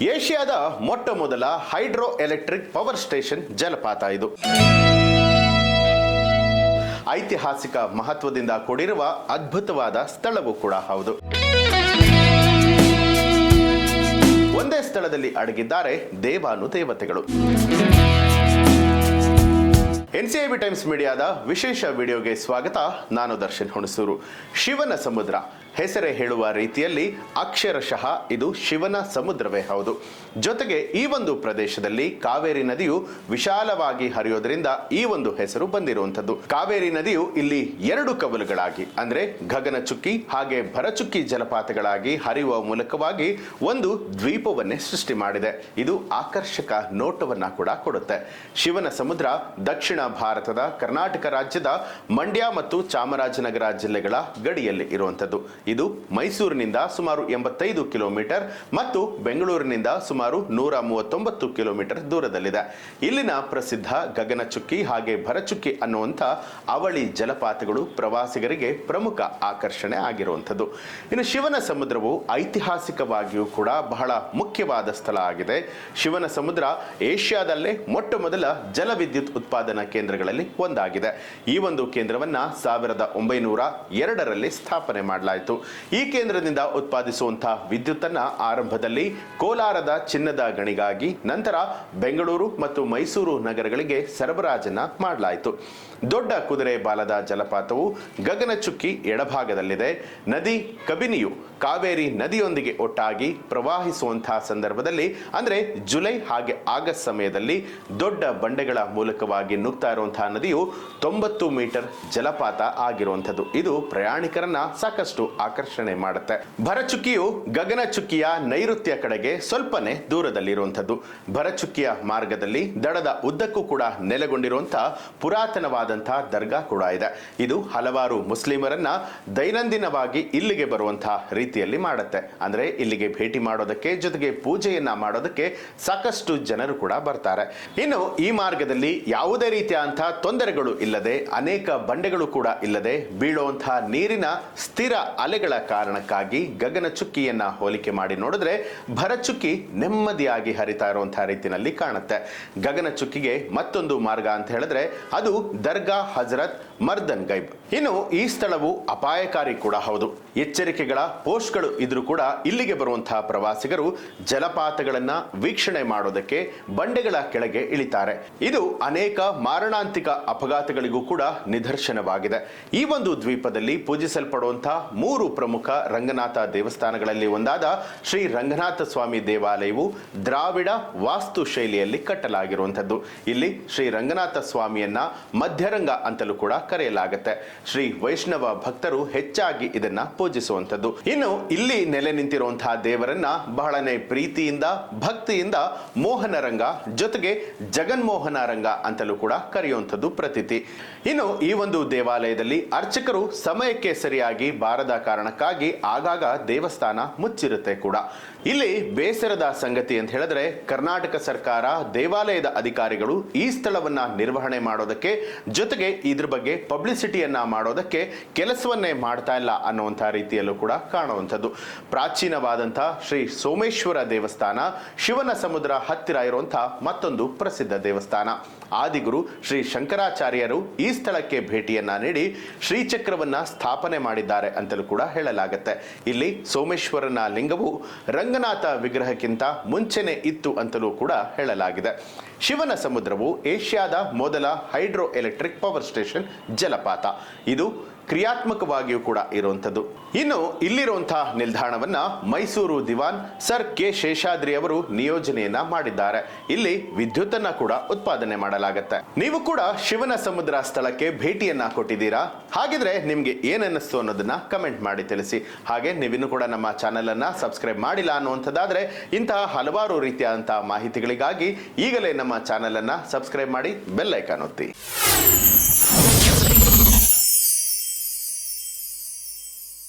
ಏಷ್ಯಾದ ಮೊಟ್ಟ ಮೊದಲ ಹೈಡ್ರೋ ಎಲೆಕ್ಟ್ರಿಕ್ ಪವರ್ ಸ್ಟೇಷನ್ ಜಲಪಾತ ಇದು. ಐತಿಹಾಸಿಕ ಮಹತ್ವದಿಂದ ಕೂಡಿರುವ ಅದ್ಭುತವಾದ ಸ್ಥಳವೂ ಕೂಡ ಹೌದು. ಒಂದೇ ಸ್ಥಳದಲ್ಲಿ ಅಡಗಿದ್ದಾರೆ ದೇವಾನು ದೇವತೆಗಳು. ಎನ್ಸಿಐಬಿ ಟೈಮ್ಸ್ ಮೀಡಿಯಾದ ವಿಶೇಷ ವಿಡಿಯೋಗೆ ಸ್ವಾಗತ. ನಾನು ದರ್ಶನ್ ಹುಣಸೂರು. ಶಿವನ ಸಮುದ್ರ. ಹೆಸರೇ ಹೇಳುವ ರೀತಿಯಲ್ಲಿ ಅಕ್ಷರಶಃ ಇದು ಶಿವನ ಸಮುದ್ರವೇ ಹೌದು. ಜೊತೆಗೆ ಈ ಒಂದು ಪ್ರದೇಶದಲ್ಲಿ ಕಾವೇರಿ ನದಿಯು ವಿಶಾಲವಾಗಿ ಹರಿಯೋದ್ರಿಂದ ಈ ಒಂದು ಹೆಸರು ಬಂದಿರುವಂಥದ್ದು. ಕಾವೇರಿ ನದಿಯು ಇಲ್ಲಿ ಎರಡು ಕವಲುಗಳಾಗಿ, ಅಂದ್ರೆ ಗಗನಚುಕ್ಕಿ ಹಾಗೆ ಭರಚುಕ್ಕಿ ಜಲಪಾತಗಳಾಗಿ ಹರಿಯುವ ಮೂಲಕವಾಗಿ ಒಂದು ದ್ವೀಪವನ್ನೇ ಸೃಷ್ಟಿ ಮಾಡಿದೆ. ಇದು ಆಕರ್ಷಕ ನೋಟವನ್ನ ಕೂಡ ಕೊಡುತ್ತೆ. ಶಿವನ ಸಮುದ್ರ ದಕ್ಷಿಣ ಭಾರತದ ಕರ್ನಾಟಕ ರಾಜ್ಯದ ಮಂಡ್ಯ ಮತ್ತು ಚಾಮರಾಜನಗರ ಜಿಲ್ಲೆಗಳ ಗಡಿಯಲ್ಲಿ ಇರುವಂಥದ್ದು. ಇದು ಮೈಸೂರಿನಿಂದ ಸುಮಾರು ಎಂಬತ್ತೈದು ಕಿಲೋಮೀಟರ್ ಮತ್ತು ಬೆಂಗಳೂರಿನಿಂದ ಸುಮಾರು ನೂರ ಮೂವತ್ತೊಂಬತ್ತು ಕಿಲೋಮೀಟರ್ ದೂರದಲ್ಲಿದೆ. ಇಲ್ಲಿನ ಪ್ರಸಿದ್ಧ ಗಗನಚುಕ್ಕಿ ಹಾಗೆ ಭರಚುಕ್ಕಿ ಅನ್ನುವಂಥ ಅವಳಿ ಜಲಪಾತಗಳು ಪ್ರವಾಸಿಗರಿಗೆ ಪ್ರಮುಖ ಆಕರ್ಷಣೆ ಆಗಿರುವಂಥದ್ದು. ಇನ್ನು ಶಿವನ ಸಮುದ್ರವು ಐತಿಹಾಸಿಕವಾಗಿಯೂ ಕೂಡ ಬಹಳ ಮುಖ್ಯವಾದ ಸ್ಥಳ ಆಗಿದೆ. ಶಿವನ ಸಮುದ್ರ ಏಷ್ಯಾದಲ್ಲೇ ಮೊಟ್ಟ ಮೊದಲ ಜಲವಿದ್ಯುತ್ ಉತ್ಪಾದನಾ ಕೇಂದ್ರಗಳಲ್ಲಿ ಒಂದಾಗಿದೆ. ಈ ಒಂದು ಕೇಂದ್ರವನ್ನ ಸಾವಿರದ ಒಂಬೈನೂರ ಎರಡರಲ್ಲಿ ಸ್ಥಾಪನೆ ಮಾಡಲಾಯಿತು. ಈ ಕೇಂದ್ರದಿಂದ ಉತ್ಪಾದಿಸುವಂತಹ ವಿದ್ಯುತ್ತನ್ನ ಆರಂಭದಲ್ಲಿ ಕೋಲಾರದ ಚಿನ್ನದ ಗಣಿಗಾಗಿ ನಂತರ ಬೆಂಗಳೂರು ಮತ್ತು ಮೈಸೂರು ನಗರಗಳಿಗೆ ಸರಬರಾಜನ್ನ ಮಾಡಲಾಯಿತು. ದೊಡ್ಡ ಕುದುರೆ ಬಾಲದ ಜಲಪಾತವು ಗಗನಚುಕ್ಕಿ ಎಡಭಾಗದಲ್ಲಿದೆ. ನದಿ ಕಬಿನಿಯು ಕಾವೇರಿ ನದಿಯೊಂದಿಗೆ ಒಟ್ಟಾಗಿ ಪ್ರವಾಹಿಸುವಂತಹ ಸಂದರ್ಭದಲ್ಲಿ, ಅಂದರೆ ಜುಲೈ ಹಾಗೆ ಆಗಸ್ಟ್ ಸಮಯದಲ್ಲಿ ದೊಡ್ಡ ಬಂಡೆಗಳ ಮೂಲಕವಾಗಿ ನುಗ್ತಾ ಇರುವಂತಹ ನದಿಯು ತೊಂಬತ್ತು ಮೀಟರ್ ಜಲಪಾತ ಆಗಿರುವಂಥದ್ದು. ಇದು ಪ್ರಯಾಣಿಕರನ್ನ ಸಾಕಷ್ಟು ಆಕರ್ಷಣೆ ಮಾಡುತ್ತೆ. ಭರಚುಕ್ಕಿಯು ಗಗನಚುಕ್ಕಿಯ ನೈಋತ್ಯ ಕಡೆಗೆ ಸ್ವಲ್ಪನೇ ದೂರದಲ್ಲಿರುವಂಥದ್ದು. ಭರಚುಕ್ಕಿಯ ಮಾರ್ಗದಲ್ಲಿ ದಡದ ಉದ್ದಕ್ಕೂ ಕೂಡ ನೆಲೆಗೊಂಡಿರುವಂತಹ ಪುರಾತನವಾದಂತಹ ದರ್ಗಾ ಕೂಡ ಇದೆ. ಇದು ಹಲವಾರು ಮುಸ್ಲಿಮರನ್ನ ದೈನಂದಿನವಾಗಿ ಇಲ್ಲಿಗೆ ಬರುವಂತಹ ರೀತಿಯಲ್ಲಿ ಮಾಡುತ್ತೆ. ಅಂದ್ರೆ ಇಲ್ಲಿಗೆ ಭೇಟಿ ಮಾಡೋದಕ್ಕೆ, ಜೊತೆಗೆ ಪೂಜೆಯನ್ನ ಮಾಡೋದಕ್ಕೆ ಸಾಕಷ್ಟು ಜನರು ಕೂಡ ಬರ್ತಾರೆ. ಇನ್ನು ಈ ಮಾರ್ಗದಲ್ಲಿ ಯಾವುದೇ ರೀತಿಯಾದಂತಹ ತೊಂದರೆಗಳು ಇಲ್ಲದೆ, ಅನೇಕ ಬಂಡೆಗಳು ಕೂಡ ಇಲ್ಲದೆ ಬೀಳುವಂತಹ ನೀರಿನ ಸ್ಥಿರ ಅಲೆಗಳ ಕಾರಣಕ್ಕಾಗಿ ಗಗನಚುಕ್ಕಿಯನ್ನ ಹೋಲಿಕೆ ಮಾಡಿ ನೋಡಿದ್ರೆ ಭರಚುಕ್ಕಿ ನೆಮ್ಮದಿಯಾಗಿ ಹರಿತಾ ಇರುವಂತಹ ರೀತಿಯಲ್ಲಿ ಕಾಣುತ್ತೆ. ಗಗನಚುಕ್ಕಿಗೆ ಮತ್ತೊಂದು ಮಾರ್ಗ ಅಂತ ಹೇಳಿದ್ರೆ ಅದು ದರ್ಗಾ ಹಜರತ್ ಮರ್ದನ್ ಗೈಬ್. ಇನ್ನು ಈ ಸ್ಥಳವು ಅಪಾಯಕಾರಿ ಕೂಡ ಹೌದು. ಎಚ್ಚರಿಕೆಗಳ ಪೋಸ್ಟ್ಗಳು ಇದ್ರೂ ಕೂಡ ಇಲ್ಲಿಗೆ ಬರುವಂತಹ ಪ್ರವಾಸಿಗರು ಜಲಪಾತಗಳನ್ನ ವೀಕ್ಷಣೆ ಮಾಡೋದಕ್ಕೆ ಬಂಡೆಗಳ ಕೆಳಗೆ ಇಳಿತಾರೆ. ಇದು ಅನೇಕ ಮಾರಣಾಂತಿಕ ಅಪಘಾತಗಳಿಗೂ ಕೂಡ ನಿದರ್ಶನವಾಗಿದೆ. ಈ ಒಂದು ದ್ವೀಪದಲ್ಲಿ ಪೂಜಿಸಲ್ಪಡುವಂತಹ ಮೂರು ಪ್ರಮುಖ ರಂಗನಾಥ ದೇವಸ್ಥಾನಗಳಲ್ಲಿ ಒಂದಾದ ಶ್ರೀ ರಂಗನಾಥ ಸ್ವಾಮಿ ದೇವಾಲಯವು ದ್ರಾವಿಡ ವಾಸ್ತು ಶೈಲಿಯಲ್ಲಿ ಕಟ್ಟಲಾಗಿರುವಂಥದ್ದು. ಇಲ್ಲಿ ಶ್ರೀ ರಂಗನಾಥ ಸ್ವಾಮಿಯನ್ನ ಮಧ್ಯರಂಗ ಅಂತಲೂ ಕೂಡ ಕರೆಯಲಾಗುತ್ತೆ. ಶ್ರೀ ವೈಷ್ಣವ ಭಕ್ತರು ಹೆಚ್ಚಾಗಿ ಇದನ್ನ ಪೂಜಿಸುವಂಥದ್ದು. ಇನ್ನು ಇಲ್ಲಿ ನೆಲೆ ನಿಂತಿರುವಂತಹ ದೇವರನ್ನ ಬಹಳನೇ ಪ್ರೀತಿಯಿಂದ, ಭಕ್ತಿಯಿಂದ ಮೋಹನ ರಂಗ ಜೊತೆಗೆ ಜಗನ್ಮೋಹನ ರಂಗ ಅಂತಲೂ ಕೂಡ ಕರೆಯುವಂಥದ್ದು ಪ್ರತೀತಿ. ಇನ್ನು ಈ ಒಂದು ದೇವಾಲಯದಲ್ಲಿ ಅರ್ಚಕರು ಸಮಯಕ್ಕೆ ಸರಿಯಾಗಿ ಬಾರದ ಕಾರಣಕ್ಕಾಗಿ ಆಗಾಗ ದೇವಸ್ಥಾನ ಮುಚ್ಚಿರುತ್ತೆ ಕೂಡ. ಇಲ್ಲಿ ಬೇಸರದ ಸಂಗತಿ ಅಂತ ಹೇಳಿದ್ರೆ ಕರ್ನಾಟಕ ಸರ್ಕಾರ ದೇವಾಲಯದ ಅಧಿಕಾರಿಗಳು ಈ ಸ್ಥಳವನ್ನ ನಿರ್ವಹಣೆ ಮಾಡೋದಕ್ಕೆ ಜೊತೆಗೆ ಇದ್ರ ಬಗ್ಗೆ ಪಬ್ಲಿಸಿಟಿಯನ್ನ ಮಾಡೋದಕ್ಕೆ ಕೆಲಸವನ್ನೇ ಮಾಡ್ತಾ ಇಲ್ಲ ಅನ್ನುವಂತಹ ರೀತಿಯಲ್ಲೂ ಕೂಡ ಕಾಣುವಂಥದ್ದು. ಪ್ರಾಚೀನವಾದಂತಹ ಶ್ರೀ ಸೋಮೇಶ್ವರ ದೇವಸ್ಥಾನ, ಶಿವನ ಸಮುದ್ರ ಹತ್ತಿರ ಇರುವಂತಹ ಮತ್ತೊಂದು ಪ್ರಸಿದ್ಧ ದೇವಸ್ಥಾನ. ಆದಿಗುರು ಶ್ರೀ ಶಂಕರಾಚಾರ್ಯರು ಈ ಸ್ಥಳಕ್ಕೆ ಭೇಟಿಯನ್ನ ನೀಡಿ ಶ್ರೀಚಕ್ರವನ್ನ ಸ್ಥಾಪನೆ ಮಾಡಿದ್ದಾರೆ ಅಂತಲೂ ಕೂಡ ಹೇಳಲಾಗುತ್ತೆ. ಇಲ್ಲಿ ಸೋಮೇಶ್ವರನ ಲಿಂಗವು ರಂಗನಾಥ ವಿಗ್ರಹಕ್ಕಿಂತ ಮುಂಚೆನೆ ಇತ್ತು ಅಂತಲೂ ಕೂಡ ಹೇಳಲಾಗಿದೆ. ಶಿವನ ಸಮುದ್ರವು ಏಷ್ಯಾದ ಮೊದಲ ಹೈಡ್ರೋ ಎಲೆಕ್ಟ್ರಿಕ್ ಪವರ್ ಸ್ಟೇಷನ್ ಜಲಪಾತ. ಇದು ಕ್ರಿಯಾತ್ಮಕವಾಗಿಯೂ ಕೂಡ ಇರುವಂಥದ್ದು. ಇನ್ನು ಇಲ್ಲಿರುವಂತಹ ನಿಲ್ದಾಣವನ್ನ ಮೈಸೂರು ದಿವಾನ್ ಸರ್ ಕೆ ಶೇಷಾದ್ರಿ ಅವರು ನಿಯೋಜನೆಯನ್ನ ಮಾಡಿದ್ದಾರೆ. ಇಲ್ಲಿ ವಿದ್ಯುತ್ತನ್ನ ಕೂಡ ಉತ್ಪಾದನೆ ಮಾಡಲಾಗುತ್ತೆ. ನೀವು ಕೂಡ ಶಿವನ ಸಮುದ್ರ ಸ್ಥಳಕ್ಕೆ ಭೇಟಿಯನ್ನ ಕೊಟ್ಟಿದ್ದೀರಾ? ಹಾಗಿದ್ರೆ ನಿಮ್ಗೆ ಏನನ್ನಿಸ್ತು ಅನ್ನೋದನ್ನ ಕಮೆಂಟ್ ಮಾಡಿ ತಿಳಿಸಿ. ಹಾಗೆ ನೀವಿನ್ನು ಕೂಡ ನಮ್ಮ ಚಾನೆಲ್ ಅನ್ನ ಸಬ್ಸ್ಕ್ರೈಬ್ ಮಾಡಿಲ್ಲ ಅನ್ನುವಂಥದ್ದಾದ್ರೆ ಇಂತಹ ಹಲವಾರು ರೀತಿಯಾದಂತಹ ಮಾಹಿತಿಗಳಿಗಾಗಿ ಈಗಲೇ ನಮ್ಮ ಚಾನೆಲ್ ಅನ್ನ ಸಬ್ಸ್ಕ್ರೈಬ್ ಮಾಡಿ ಬೆಲ್ ಐಕಾನ್ ಒತ್ತಿ.